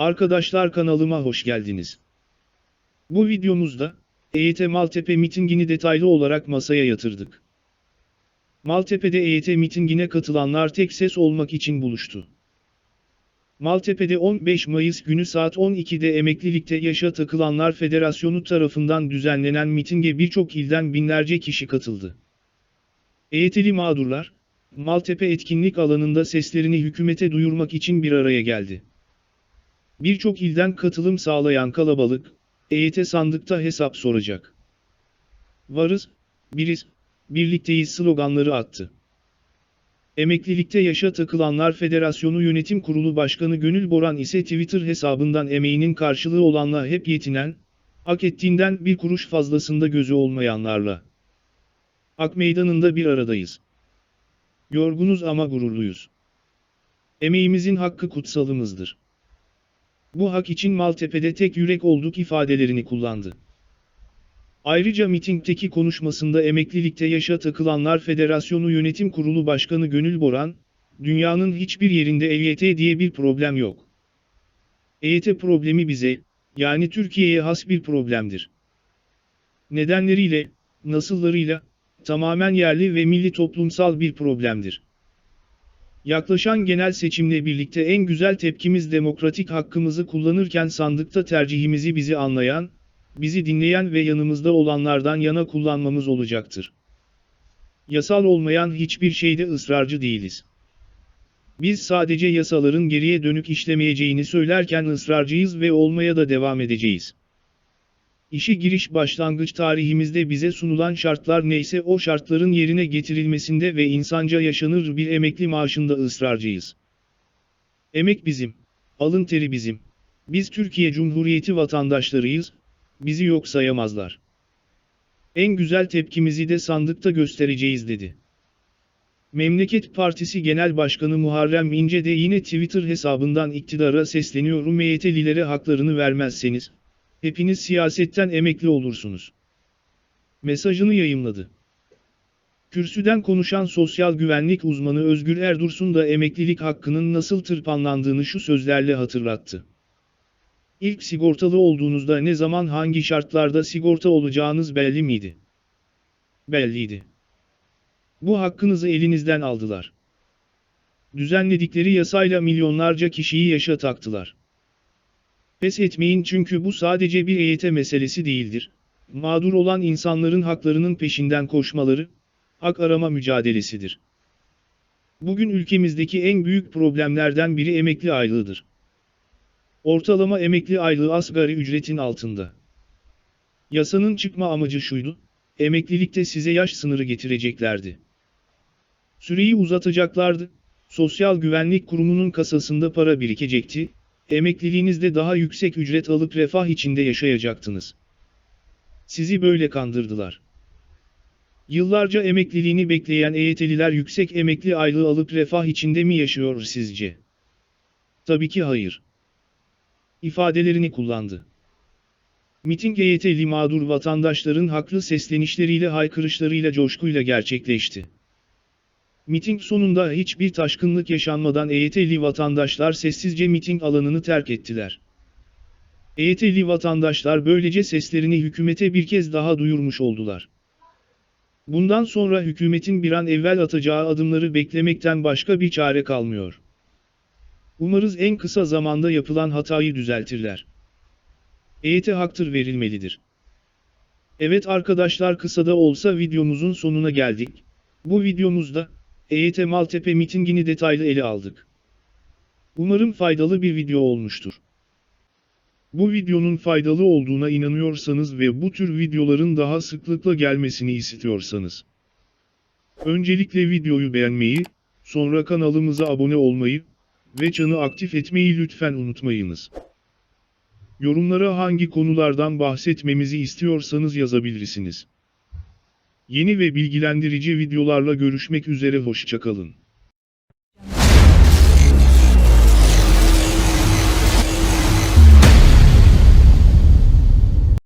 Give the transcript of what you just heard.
Arkadaşlar kanalıma hoş geldiniz. Bu videomuzda, EYT Maltepe mitingini detaylı olarak masaya yatırdık. Maltepe'de EYT mitingine katılanlar tek ses olmak için buluştu. Maltepe'de 15 Mayıs günü saat 12'de emeklilikte yaşa takılanlar Federasyonu tarafından düzenlenen mitinge birçok ilden binlerce kişi katıldı. EYT'li mağdurlar, Maltepe etkinlik alanında seslerini hükümete duyurmak için bir araya geldi. Birçok ilden katılım sağlayan kalabalık, EYT sandıkta hesap soracak. Varız, biriz, birlikteyiz sloganları attı. Emeklilikte yaşa takılanlar Federasyonu Yönetim Kurulu Başkanı Gönül Boran ise Twitter hesabından emeğinin karşılığı olanla hep yetinen, hak ettiğinden bir kuruş fazlasında gözü olmayanlarla. Ak meydanında bir aradayız. Yorgunuz ama gururluyuz. Emeğimizin hakkı kutsalımızdır. Bu hak için Maltepe'de tek yürek olduk ifadelerini kullandı. Ayrıca mitingdeki konuşmasında Emeklilikte Yaşa Takılanlar Federasyonu Yönetim Kurulu Başkanı Gönül Boran, dünyanın hiçbir yerinde EYT diye bir problem yok. EYT problemi bize, yani Türkiye'ye has bir problemdir. Nedenleriyle, nasıllarıyla, tamamen yerli ve milli toplumsal bir problemdir. Yaklaşan genel seçimle birlikte en güzel tepkimiz demokratik hakkımızı kullanırken sandıkta tercihimizi bizi anlayan, bizi dinleyen ve yanımızda olanlardan yana kullanmamız olacaktır. Yasal olmayan hiçbir şeyde ısrarcı değiliz. Biz sadece yasaların geriye dönük işlemeyeceğini söylerken ısrarcıyız ve olmaya da devam edeceğiz. İşe giriş başlangıç tarihimizde bize sunulan şartlar neyse o şartların yerine getirilmesinde ve insanca yaşanır bir emekli maaşında ısrarcıyız. Emek bizim, alın teri bizim. Biz Türkiye Cumhuriyeti vatandaşlarıyız, bizi yok sayamazlar. En güzel tepkimizi de sandıkta göstereceğiz dedi. Memleket Partisi Genel Başkanı Muharrem İnce de yine Twitter hesabından iktidara sesleniyorum EYT'lilere haklarını vermezseniz, hepiniz siyasetten emekli olursunuz. Mesajını yayımladı. Kürsüden konuşan sosyal güvenlik uzmanı Özgür Erdursun da emeklilik hakkının nasıl tırpanlandığını şu sözlerle hatırlattı. İlk sigortalı olduğunuzda ne zaman hangi şartlarda sigorta olacağınız belli miydi? Belliydi. Bu hakkınızı elinizden aldılar. Düzenledikleri yasayla milyonlarca kişiyi yaşa taktılar. Pes etmeyin çünkü bu sadece bir EYT meselesi değildir. Mağdur olan insanların haklarının peşinden koşmaları, hak arama mücadelesidir. Bugün ülkemizdeki en büyük problemlerden biri emekli aylığıdır. Ortalama emekli aylığı asgari ücretin altında. Yasanın çıkma amacı şuydu, emeklilikte size yaş sınırı getireceklerdi. Süreyi uzatacaklardı, Sosyal Güvenlik Kurumu'nun kasasında para birikecekti, emekliliğinizde daha yüksek ücret alıp refah içinde yaşayacaktınız. Sizi böyle kandırdılar. Yıllarca emekliliğini bekleyen EYT'liler yüksek emekli aylığı alıp refah içinde mi yaşıyor sizce? Tabii ki hayır ifadelerini kullandı. Miting EYT'li mağdur vatandaşların haklı seslenişleriyle haykırışlarıyla coşkuyla gerçekleşti. Miting sonunda hiçbir taşkınlık yaşanmadan EYT'li vatandaşlar sessizce miting alanını terk ettiler. EYT'li vatandaşlar böylece seslerini hükümete bir kez daha duyurmuş oldular. Bundan sonra hükümetin bir an evvel atacağı adımları beklemekten başka bir çare kalmıyor. Umarız en kısa zamanda yapılan hatayı düzeltirler. EYT haktır verilmelidir. Evet arkadaşlar kısa da olsa videomuzun sonuna geldik. Bu videomuzda, EYT Maltepe mitingini detaylı ele aldık. Umarım faydalı bir video olmuştur. Bu videonun faydalı olduğuna inanıyorsanız ve bu tür videoların daha sıklıkla gelmesini istiyorsanız. Öncelikle videoyu beğenmeyi, sonra kanalımıza abone olmayı ve çanı aktif etmeyi lütfen unutmayınız. Yorumlara hangi konulardan bahsetmemizi istiyorsanız yazabilirsiniz. Yeni ve bilgilendirici videolarla görüşmek üzere hoşçakalın.